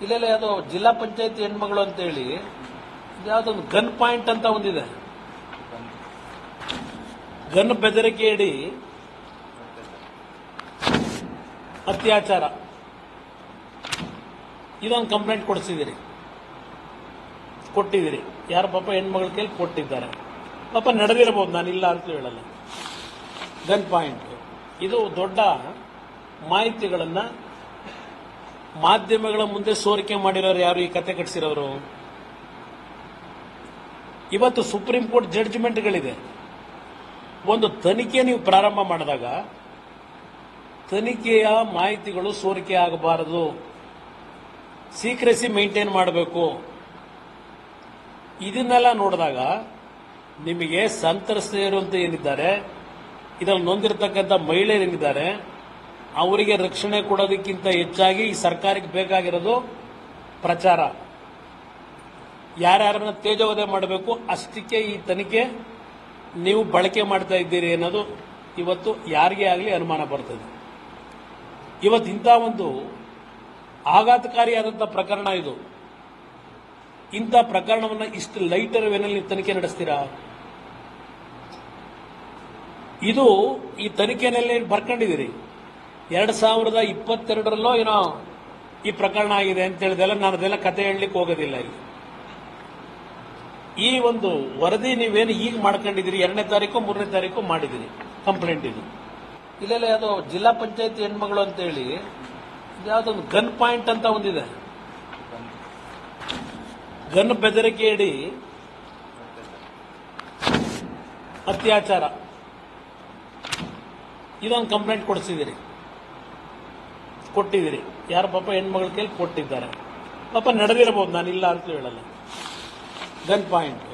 ಇಲ್ಲೆಲ್ಲ ಯಾವುದೋ ಜಿಲ್ಲಾ ಪಂಚಾಯತಿ ಹೆಣ್ಮಗಳು ಅಂತೇಳಿ ಯಾವುದೊಂದು ಗನ್ ಪಾಯಿಂಟ್ ಅಂತ ಒಂದಿದೆ. ಗನ್ ಬೆದರಿಕೆ ಇಡಿ ಅತ್ಯಾಚಾರ. ಇದೊಂದು ಕಂಪ್ಲೇಂಟ್ ಕೊಡಿಸಿದಿರಿ ಕೊಟ್ಟಿದ್ದೀರಿ. ಯಾರು ಪಾಪ ಹೆಣ್ಮಗಳ ಕೈಲಿ ಕೊಟ್ಟಿದ್ದಾರೆ. ಪಾಪ ನಡೆದಿರಬಹುದು, ನಾನು ಇಲ್ಲ ಅಂತ ಹೇಳಲ್ಲ. Gun point. ಇದು ದೊಡ್ಡ ಮಾಹಿತಿಗಳನ್ನ ಮಾಧ್ಯಮಗಳ ಮುಂದೆ ಸೋರಿಕೆ ಮಾಡಿರೋರು ಯಾರು? ಈ ಕತೆ ಕಟ್ಟಿಸಿರೋರು ಇವತ್ತು ಸುಪ್ರೀಂ ಕೋರ್ಟ್ ಜಡ್ಜ್ಮೆಂಟ್ಗಳಿದೆ ಒಂದು ತನಿಖೆ ನೀವು ಪ್ರಾರಂಭ ಮಾಡಿದಾಗ ತನಿಖೆಯ ಮಾಹಿತಿಗಳು ಸೋರಿಕೆ ಆಗಬಾರದು. ಸೀಕ್ರೆಸಿ ಮೇಂಟೈನ್ ಮಾಡಬೇಕು. ಇದನ್ನೆಲ್ಲ ನೋಡಿದಾಗ ನಿಮಗೆ ಸಂತ್ರಸ್ತೆಯರು ಅಂತ ಏನಿದ್ದಾರೆ, ಇದರಲ್ಲಿ ನೊಂದಿರತಕ್ಕಂಥ ಮಹಿಳೆಯರೇನಿದ್ದಾರೆ ಅವರಿಗೆ ರಕ್ಷಣೆ ಕೊಡೋದಕ್ಕಿಂತ ಹೆಚ್ಚಾಗಿ ಈ ಸರ್ಕಾರಕ್ಕೆ ಬೇಕಾಗಿರೋದು ಪ್ರಚಾರ. ಯಾರ್ಯಾರನ್ನ ತೇಜೋವಧೆ ಮಾಡಬೇಕು, ಅಷ್ಟಕ್ಕೆ ಈ ತನಿಖೆ ನೀವು ಬಳಕೆ ಮಾಡ್ತಾ ಇದ್ದೀರಿ ಅನ್ನೋದು ಇವತ್ತು ಯಾರಿಗೆ ಆಗಲಿ ಅನುಮಾನ ಬರ್ತದೆ. ಇವತ್ತು ಇಂಥ ಒಂದು ಆಘಾತಕಾರಿಯಾದಂಥ ಪ್ರಕರಣ ಇದು. ಇಂಥ ಪ್ರಕರಣವನ್ನು ಇಷ್ಟು ಲೈಟರ್ ವೇನಲ್ಲಿ ನೀವು ತನಿಖೆ ನಡೆಸ್ತೀರಾ? ಇದು ಈ ತನಿಖೆನಲ್ಲಿ ಬರ್ಕೊಂಡಿದ್ದೀರಿ. ಎರಡ್ ಸಾವಿರದ ಇಪ್ಪತ್ತೆರಡರಲ್ಲೋ ಏನೋ ಈ ಪ್ರಕರಣ ಆಗಿದೆ ಅಂತ ಹೇಳಿದೆಲ್ಲ ನಾನು ಅದೆಲ್ಲ ಕತೆ ಹೇಳಲಿಕ್ಕೆ ಹೋಗೋದಿಲ್ಲ ಇಲ್ಲಿ. ಈ ಒಂದು ವರದಿ ನೀವೇನು ಈಗ ಮಾಡ್ಕೊಂಡಿದ್ದೀರಿ? ಎರಡನೇ ತಾರೀಕು, ಮೂರನೇ ತಾರೀಕು ಮಾಡಿದ್ದೀರಿ. ಕಂಪ್ಲೇಂಟ್ ಇದು. ಇಲ್ಲೆಲ್ಲ ಯಾವುದೋ ಜಿಲ್ಲಾ ಪಂಚಾಯತಿ ಹೆಣ್ಮಗಳು ಅಂತೇಳಿ ಯಾವುದೊಂದು ಗನ್ ಪಾಯಿಂಟ್ ಅಂತ ಒಂದಿದೆ. ಗನ್ ಬೆದರಿಕೆ ಇಡಿ ಅತ್ಯಾಚಾರ. ಇದೊಂದು ಕಂಪ್ಲೇಂಟ್ ಕೊಡಿಸಿದಿರಿ ಕೊಟ್ಟಿದ್ದೀರಿ. ಯಾರ ಪಾಪ ಹೆಣ್ಮಗಳ ಕೈಲಿ ಕೊಟ್ಟಿದ್ದಾರೆ. ಪಾಪ ನಡೆದಿರಬಹುದು, ನಾನು ಇಲ್ಲ ಅಂತ ಹೇಳಲ್ಲ. ಗನ್ ಪಾಯಿಂಟ್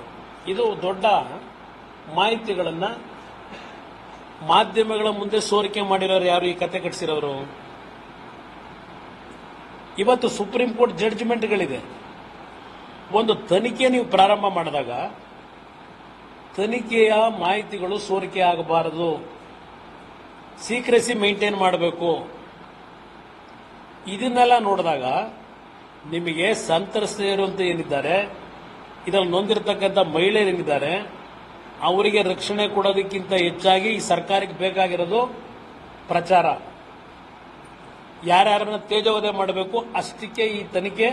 ಇದು ದೊಡ್ಡ ಮಾಹಿತಿಗಳನ್ನ ಮಾಧ್ಯಮಗಳ ಮುಂದೆ ಸೋರಿಕೆ ಮಾಡಿರೋರು ಯಾರು? ಈ ಕತೆ ಕಟ್ಟಿಸಿರೋರು ಇವತ್ತು ಸುಪ್ರೀಂ ಕೋರ್ಟ್ ಜಡ್ಜ್ಮೆಂಟ್ಗಳಿದೆ ಒಂದು ತನಿಖೆ ನೀವು ಪ್ರಾರಂಭ ಮಾಡಿದಾಗ ತನಿಖೆಯ ಮಾಹಿತಿಗಳು ಸೋರಿಕೆ ಆಗಬಾರದು. ಸೀಕ್ರೆಸಿ ಮೇಂಟೈನ್ ಮಾಡಬೇಕು. ಇದನ್ನೆಲ್ಲ ನೋಡಿದಾಗ ನಿಮಗೆ ಸಂತ್ರಸ್ತೆಯರು ಅಂತ ಏನಿದ್ದಾರೆ, ಇದರಲ್ಲಿ ನೊಂದಿರತಕ್ಕಂಥ ಮಹಿಳೆಯರೇನಿದ್ದಾರೆ ಅವರಿಗೆ ರಕ್ಷಣೆ ಕೊಡೋದಕ್ಕಿಂತ ಹೆಚ್ಚಾಗಿ ಈ ಸರ್ಕಾರಕ್ಕೆ ಬೇಕಾಗಿರೋದು ಪ್ರಚಾರ. ಯಾರ್ಯಾರನ್ನ ತೇಜೋವಧೆ ಮಾಡಬೇಕು, ಅಷ್ಟಕ್ಕೆ ಈ ತನಿಖೆ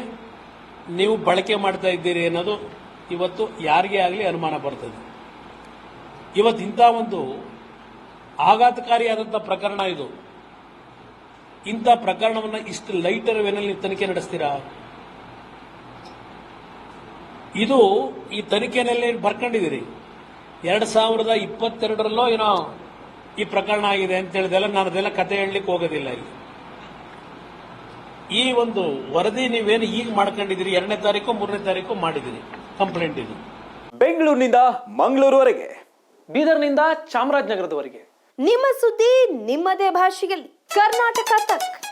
ನೀವು ಬಳಕೆ ಮಾಡ್ತಾ ಇದ್ದೀರಿ ಅನ್ನೋದು ಇವತ್ತು ಯಾರಿಗೇ ಆಗಲಿ ಅನುಮಾನ ಬರ್ತದೆ. ಇವತ್ತು ಇಂಥ ಒಂದು ಆಘಾತಕಾರಿಯಾದಂಥ ಪ್ರಕರಣ ಇದು. ಇಂಥ ಪ್ರಕರಣವನ್ನು ಇಷ್ಟು ಲೈಟರ್ ವೇನಲ್ಲಿ ನೀವು ತನಿಖೆ ನಡೆಸ್ತೀರಾ? ಇದು ಈ ತನಿಖೆನಲ್ಲಿ ಬರ್ಕೊಂಡಿದ್ದೀರಿ. ಎರಡ್ ಸಾವಿರದ ಇಪ್ಪತ್ತೆರಡರಲ್ಲೋ ಏನೋ ಈ ಪ್ರಕರಣ ಆಗಿದೆ ಅಂತ ಹೇಳಿದೆಲ್ಲ ನಾನು ಅದೆಲ್ಲ ಕತೆ ಹೇಳಲಿಕ್ಕೆ ಹೋಗೋದಿಲ್ಲ ಇಲ್ಲಿ. ಈ ಒಂದು ವರದಿ ನೀವೇನು ಈಗ ಮಾಡ್ಕೊಂಡಿದ್ದೀರಿ? ಎರಡನೇ ತಾರೀಕು ಮೂರನೇ ತಾರೀಕು ಮಾಡಿದಿರಿ ಕಂಪ್ಲೇಂಟ್ ಇದು. ಬೆಂಗಳೂರಿನಿಂದ ಮಂಗಳೂರುವರೆಗೆ. ಬೀದರ್ನಿಂದ ಚಾಮರಾಜನಗರದವರೆಗೆ. ನಿಮ್ಮ ಸುದ್ದಿ ನಿಮ್ಮದೇ ಭಾಷೆಯಲ್ಲಿ. कर्नाटका तक।